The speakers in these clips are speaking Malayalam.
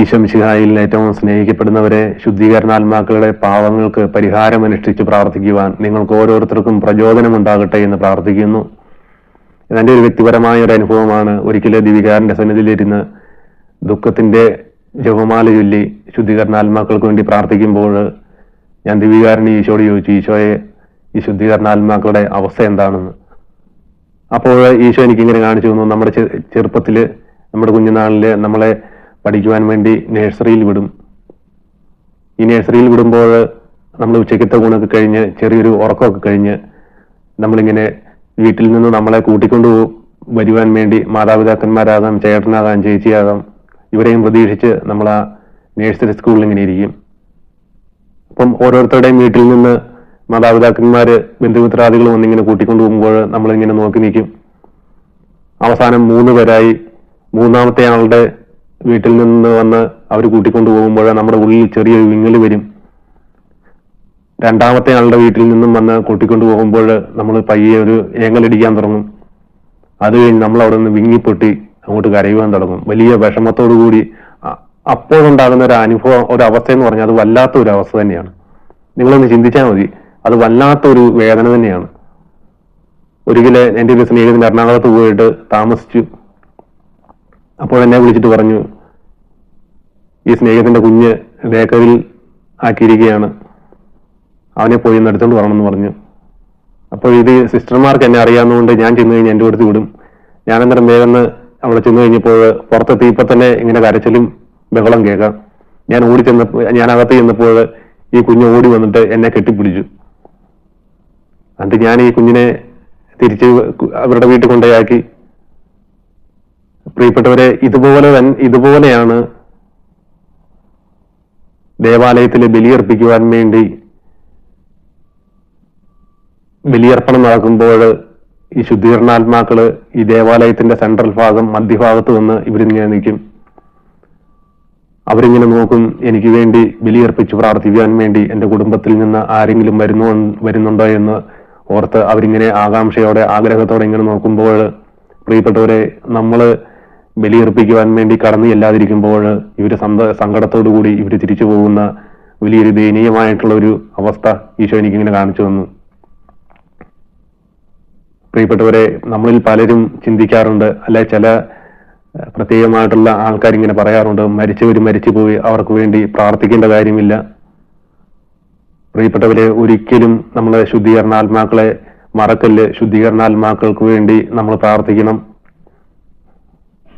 ഈശംശിഹായിൽ ഏറ്റവും സ്നേഹിക്കപ്പെടുന്നവരെ ശുദ്ധീകരണാത്മാക്കളുടെ പാവങ്ങൾക്ക് പരിഹാരമനുഷ്ഠിച്ച് പ്രാർത്ഥിക്കുവാൻ നിങ്ങൾക്ക് ഓരോരുത്തർക്കും പ്രചോദനമുണ്ടാകട്ടെ എന്ന് പ്രാർത്ഥിക്കുന്നു. എന്റെ ഒരു വ്യക്തിപരമായ ഒരു അനുഭവമാണ്. ഒരിക്കലും ദിവികാരന്റെ സന്നിധിയിലിരുന്ന് ദുഃഖത്തിന്റെ ജപമാല ചൊല്ലി ശുദ്ധീകരണാത്മാക്കൾക്ക് വേണ്ടി പ്രാർത്ഥിക്കുമ്പോൾ ഞാൻ ദിവികാരൻ ഈശോയോട് ചോദിച്ചു ഈശോയെ ഈ ശുദ്ധീകരണാത്മാക്കളുടെ അവസ്ഥ എന്താണെന്ന്? അപ്പോൾ ഈശോ എനിക്കിങ്ങനെ കാണിച്ചു തന്നു. നമ്മുടെ ചെറുപ്പത്തിൽ നമ്മുടെ കുഞ്ഞുനാളിൽ നമ്മളെ പഠിക്കുവാൻ വേണ്ടി നഴ്സറിയിൽ വിടും. ഈ നഴ്സറിയിൽ വിടുമ്പോൾ നമ്മൾ ഉച്ചക്കത്തെ ഊണൊക്കെ കഴിഞ്ഞ് ചെറിയൊരു ഉറക്കമൊക്കെ കഴിഞ്ഞ് നമ്മളിങ്ങനെ വീട്ടിൽ നിന്ന് നമ്മളെ കൂട്ടിക്കൊണ്ടു വരുവാൻ വേണ്ടി മാതാപിതാക്കന്മാരാകാം ചേട്ടനാകാം ചേച്ചിയാകാം ഇവരെയും പ്രതീക്ഷിച്ച് നമ്മൾ ആ നേഴ്സറി സ്കൂളിൽ ഇങ്ങനെ ഇരിക്കും. അപ്പം ഓരോരുത്തരുടെയും വീട്ടിൽ നിന്ന് മാതാപിതാക്കന്മാർ ബന്ധുമിത്രാദികൾ വന്നിങ്ങനെ കൂട്ടിക്കൊണ്ടു പോകുമ്പോൾ നമ്മളിങ്ങനെ നോക്കി നിൽക്കും. അവസാനം മൂന്ന് പേരായി. മൂന്നാമത്തെ ആളുടെ വീട്ടിൽ നിന്ന് വന്ന് അവർ കൂട്ടിക്കൊണ്ടു പോകുമ്പോൾ നമ്മുടെ ഉള്ളിൽ ചെറിയ വിങ്ങൽ വരും. രണ്ടാമത്തെ ആളുടെ വീട്ടിൽ നിന്നും വന്ന് കൂട്ടിക്കൊണ്ടു പോകുമ്പോൾ നമ്മൾ പയ്യെ ഒരു ഏങ്ങലടിക്കാൻ തുടങ്ങും. അത് കഴിഞ്ഞ് നമ്മൾ അവിടെ നിന്ന് വിങ്ങിപ്പൊട്ടി അങ്ങോട്ട് കരയുവാൻ തുടങ്ങും. വലിയ വിഷമത്തോടു കൂടി അപ്പോഴുണ്ടാകുന്ന ഒരു അനുഭവം ഒരു അവസ്ഥ എന്ന് പറഞ്ഞാൽ അത് വല്ലാത്ത ഒരു അവസ്ഥ തന്നെയാണ്. നിങ്ങളൊന്ന് ചിന്തിച്ചാൽ മതി. അത് വല്ലാത്ത ഒരു വേദന തന്നെയാണ്. ഒരിക്കലെ എന്റെ ഒരു സ്നേഹിതൻ എറണാകുളത്ത് പോയിട്ട് താമസിച്ചു. അപ്പോൾ എന്നെ വിളിച്ചിട്ട് പറഞ്ഞു ഈ സ്നേഹത്തിന്റെ കുഞ്ഞ് ബേക്കറിൽ ആക്കിയിരിക്കുകയാണ്. അവനെ പോയി ഒന്ന് എടുത്തോണ്ട് വരണമെന്ന് പറഞ്ഞു. അപ്പോൾ ഇത് സിസ്റ്റർമാർക്ക് എന്നെ അറിയാവുന്നതുകൊണ്ട് ഞാൻ ചെന്ന് കഴിഞ്ഞ് എന്റെ അടുത്ത് വിടും. ഞാൻ അന്നേരം വേഗം അവിടെ ചെന്ന് കഴിഞ്ഞപ്പോൾ പുറത്തെത്തിയപ്പോൾ തന്നെ ഇങ്ങനെ കരച്ചിലും ബഹളം കേൾക്കാം. ഞാൻ ഓടി ചെന്നപ്പോൾ ഞാൻ അകത്ത് ചെന്നപ്പോൾ ഈ കുഞ്ഞ് ഓടി വന്നിട്ട് എന്നെ കെട്ടിപ്പിടിച്ചു. എന്നിട്ട് ഞാൻ ഈ കുഞ്ഞിനെ തിരിച്ച് അവരുടെ വീട്ടിൽ കൊണ്ടുപോയാക്കി പ്രിയപ്പെട്ടവരെ ഇതുപോലെ ഇതുപോലെയാണ് ദേവാലയത്തിൽ ബലിയർപ്പിക്കുവാൻ വേണ്ടി ബലിയർപ്പണം നടക്കുമ്പോൾ ഈ ശുദ്ധീകരണാത്മാക്കൾ ഈ ദേവാലയത്തിന്റെ സെൻട്രൽ ഭാഗം മധ്യഭാഗത്ത് നിന്ന് ഇവരിങ്ങനെ നിൽക്കും. അവരിങ്ങനെ നോക്കും എനിക്ക് വേണ്ടി ബലിയർപ്പിച്ച് പ്രാർത്ഥിക്കാൻ വേണ്ടി എന്റെ കുടുംബത്തിൽ നിന്ന് ആരെങ്കിലും വരുന്നു വരുന്നുണ്ടോ എന്ന് ഓർത്ത് അവരിങ്ങനെ ആകാംക്ഷയോടെ ആഗ്രഹത്തോടെ ഇങ്ങനെ നോക്കുമ്പോൾ പ്രിയപ്പെട്ടവരെ നമ്മൾ ബലിയർപ്പിക്കുവാൻ വേണ്ടി കടന്നു ചെല്ലാതിരിക്കുമ്പോൾ ഇവർ സങ്കടത്തോടു കൂടി ഇവർ തിരിച്ചു പോകുന്ന വലിയൊരു ദയനീയമായിട്ടുള്ള ഒരു അവസ്ഥ ഈശോ എനിക്കിങ്ങനെ കാണിച്ചു തന്നു. പ്രിയപ്പെട്ടവരെ നമ്മളിൽ പലരും ചിന്തിക്കാറുണ്ട് അല്ലെ ചില പ്രത്യേകമായിട്ടുള്ള ആൾക്കാർ ഇങ്ങനെ പറയാറുണ്ട് മരിച്ചവർ മരിച്ചു പോയി അവർക്ക് വേണ്ടി പ്രാർത്ഥിക്കേണ്ട കാര്യമില്ല. പ്രിയപ്പെട്ടവരെ ഒരിക്കലും നമ്മളെ ശുദ്ധീകരണാത്മാക്കളെ മറക്കല്ല്. ശുദ്ധീകരണാത്മാക്കൾക്ക് വേണ്ടി നമ്മൾ പ്രാർത്ഥിക്കണം.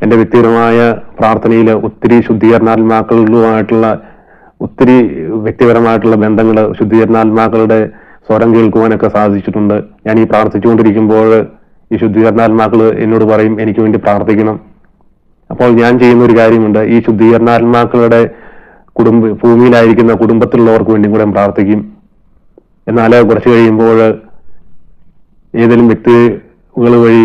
എന്റെ വ്യക്തിപരമായ പ്രാർത്ഥനയിൽ ഒത്തിരി ശുദ്ധീകരണാത്മാക്കളുമായിട്ടുള്ള ഒത്തിരി വ്യക്തിപരമായിട്ടുള്ള ബന്ധങ്ങൾ ശുദ്ധീകരണാത്മാക്കളുടെ സ്വരം കേൾക്കുവാനൊക്കെ സാധിച്ചിട്ടുണ്ട്. ഞാൻ ഈ പ്രാർത്ഥിച്ചുകൊണ്ടിരിക്കുമ്പോൾ ഈ ശുദ്ധീകരണാത്മാക്കൾ എന്നോട് പറയും എനിക്ക് വേണ്ടി പ്രാർത്ഥിക്കണം. അപ്പോൾ ഞാൻ ചെയ്യുന്ന ഒരു കാര്യമുണ്ട്. ഈ ശുദ്ധീകരണാത്മാക്കളുടെ കുടുംബ ഭൂമിയിലായിരിക്കുന്ന കുടുംബത്തിലുള്ളവർക്ക് വേണ്ടി കൂടെ പ്രാർത്ഥിക്കും. എന്നാൽ കുറച്ച് കഴിയുമ്പോൾ ഏതെങ്കിലും വ്യക്തികൾ വഴി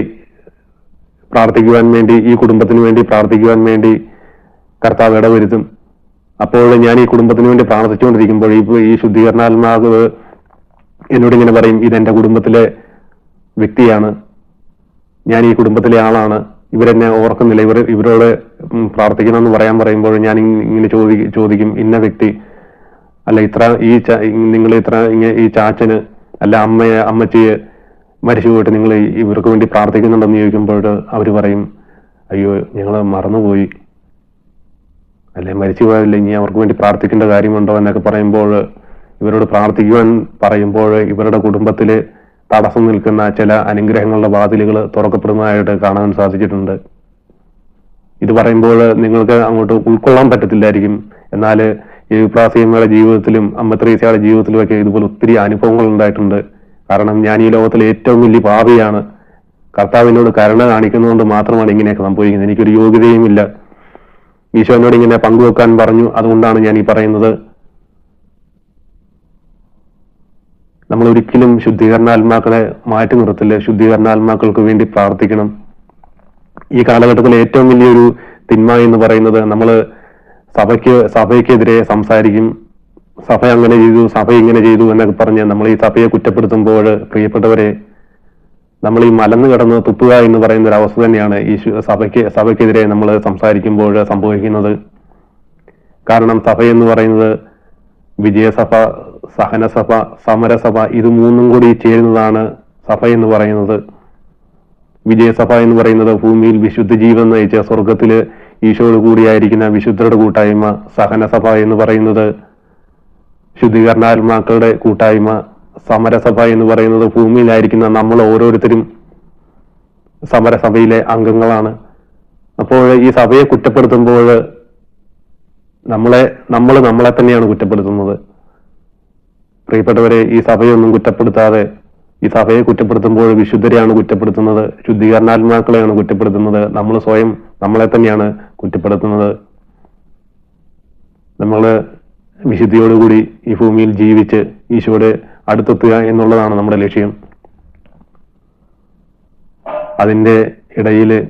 പ്രാർത്ഥിക്കുവാൻ വേണ്ടി ഈ കുടുംബത്തിന് വേണ്ടി പ്രാർത്ഥിക്കുവാൻ വേണ്ടി കർത്താവ് ഇടവരുത്തും. അപ്പോൾ ഞാൻ ഈ കുടുംബത്തിന് വേണ്ടി പ്രാർത്ഥിച്ചുകൊണ്ടിരിക്കുമ്പോൾ ഈ ഈ ശുദ്ധീകരണാത്മാവ് എന്നോട് ഇങ്ങനെ പറയും ഇതെന്റെ കുടുംബത്തിലെ വ്യക്തിയാണ്. ഞാൻ ഈ കുടുംബത്തിലെ ആളാണ്. ഇവരെന്നെ ഓർക്കുന്നില്ല. ഇവർ ഇവരോട് പ്രാർത്ഥിക്കണം പ്രാർത്ഥിക്കണമെന്ന് പറയാൻ പറയുമ്പോൾ ഞാൻ ഇങ്ങനെ ചോദി ചോദിക്കും ഇന്ന വ്യക്തി. അല്ല ഇത്ര ഈ നിങ്ങൾ ഇത്ര ഈ ചാച്ചന് അല്ല അമ്മയെ അമ്മച്ചിയെ മരിച്ചു പോയിട്ട് നിങ്ങൾ ഇവർക്ക് വേണ്ടി പ്രാർത്ഥിക്കുന്നുണ്ടെന്ന് ചോദിക്കുമ്പോൾ അവർ പറയും അയ്യോ ഞങ്ങൾ മറന്നുപോയി. അല്ലെ? മരിച്ചു പോയതില്ല ഇനി അവർക്ക് വേണ്ടി പ്രാർത്ഥിക്കേണ്ട കാര്യമുണ്ടോ? എന്നൊക്കെ പറയുമ്പോൾ ഇവരോട് പ്രാർത്ഥിക്കുവാൻ പറയുമ്പോൾ ഇവരുടെ കുടുംബത്തിൽ തടസ്സം നിൽക്കുന്ന ചില അനുഗ്രഹങ്ങളുടെ വാതിലുകൾ തുറക്കപ്പെടുന്നതായിട്ട് കാണാൻ സാധിച്ചിട്ടുണ്ട്. ഇത് പറയുമ്പോൾ നിങ്ങൾക്ക് അങ്ങോട്ട് ഉൾക്കൊള്ളാൻ പറ്റത്തില്ലായിരിക്കും. എന്നാൽ ഈ പ്രാസിയമ്മയുടെ ജീവിതത്തിലും അമ്മത്രീസയുടെ ജീവിതത്തിലും ഒക്കെ ഇതുപോലെ ഒത്തിരി അനുഭവങ്ങൾ ഉണ്ടായിട്ടുണ്ട്. കാരണം ഞാൻ ഈ ലോകത്തിലെ ഏറ്റവും വലിയ പാപിയാണ്. കർത്താവിനോട് കരുണ കാണിക്കുന്നതുകൊണ്ട് മാത്രമാണ് ഇങ്ങനെയൊക്കെ സംഭവിക്കുന്നത്. എനിക്കൊരു യോഗ്യതയുമില്ല ഈശോ എന്നോട് ഇങ്ങനെ പങ്കുവെക്കാൻ പറഞ്ഞു. അതുകൊണ്ടാണ് ഞാൻ ഈ പറയുന്നത്. നമ്മൾ ഒരിക്കലും ശുദ്ധീകരണാത്മാക്കളെ മാറ്റി നിർത്തില്ല. ശുദ്ധീകരണാത്മാക്കൾക്ക് വേണ്ടി പ്രാർത്ഥിക്കണം. ഈ കാലഘട്ടത്തിൽ ഏറ്റവും വലിയൊരു തിന്മ എന്ന് പറയുന്നത് നമ്മൾ സഭയ്ക്ക് സഭയ്ക്കെതിരെ സംസാരിക്കും. സഭ അങ്ങനെ ചെയ്തു സഭ ഇങ്ങനെ ചെയ്തു എന്നൊക്കെ പറഞ്ഞ് നമ്മൾ ഈ സഭയെ കുറ്റപ്പെടുത്തുമ്പോൾ പ്രിയപ്പെട്ടവരെ നമ്മൾ ഈ മലന്ന് കിടന്ന് തുപ്പുക എന്ന് പറയുന്ന ഒരു അവസ്ഥ തന്നെയാണ് ഈ സഭയ്ക്ക് സഭയ്ക്കെതിരെ നമ്മൾ സംസാരിക്കുമ്പോൾ സംഭവിക്കുന്നത്. കാരണം സഭ എന്ന് പറയുന്നത് വിജയസഭ സഹനസഭ സമരസഭ ഇത് മൂന്നും കൂടി ചേരുന്നതാണ് സഭ എന്ന് പറയുന്നത്. വിജയസഭ എന്ന് പറയുന്നത് ഭൂമിയിൽ വിശുദ്ധ ജീവൻ നയിച്ച സ്വർഗത്തിൽ ഈശോയോട് കൂടിയായിരിക്കുന്ന വിശുദ്ധരുടെ കൂട്ടായ്മ സഹനസഭ എന്ന് പറയുന്നത് ശുദ്ധീകരണാത്മാക്കളുടെ കൂട്ടായ്മ സമരസഭ എന്ന് പറയുന്നത് ഭൂമിയിലായിരിക്കുന്ന നമ്മൾ ഓരോരുത്തരും സമരസഭയിലെ അംഗങ്ങളാണ്. അപ്പോൾ ഈ സഭയെ കുറ്റപ്പെടുത്തുമ്പോൾ നമ്മളെ നമ്മൾ നമ്മളെ തന്നെയാണ് കുറ്റപ്പെടുത്തുന്നത്. പ്രിയപ്പെട്ടവരെ ഈ സഭയൊന്നും കുറ്റപ്പെടുത്താതെ ഈ സഭയെ കുറ്റപ്പെടുത്തുമ്പോൾ വിശുദ്ധരെയാണ് കുറ്റപ്പെടുത്തുന്നത് ശുദ്ധീകരണാത്മാക്കളെയാണ് കുറ്റപ്പെടുത്തുന്നത് നമ്മൾ സ്വയം നമ്മളെ തന്നെയാണ് കുറ്റപ്പെടുത്തുന്നത്. നമ്മൾ വിശുദ്ധിയോടുകൂടി ഈ ഭൂമിയിൽ ജീവിച്ച് ഈശോയുടെ അടുത്തെത്തുക എന്നുള്ളതാണ് നമ്മുടെ ലക്ഷ്യം. അതിന്റെ ഇടയിൽ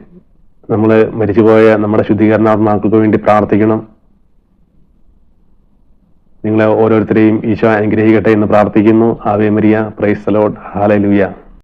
നമ്മൾ മരിച്ചുപോയ നമ്മുടെ ശുദ്ധീകരണാത്മാക്കൾക്ക് വേണ്ടി പ്രാർത്ഥിക്കണം. നിങ്ങളെ ഓരോരുത്തരെയും ഈശോ അനുഗ്രഹിക്കട്ടെ എന്ന് പ്രാർത്ഥിക്കുന്നു. ആവേ മരിയ പ്രൈസ് ലോഡ് ഹാലലുയ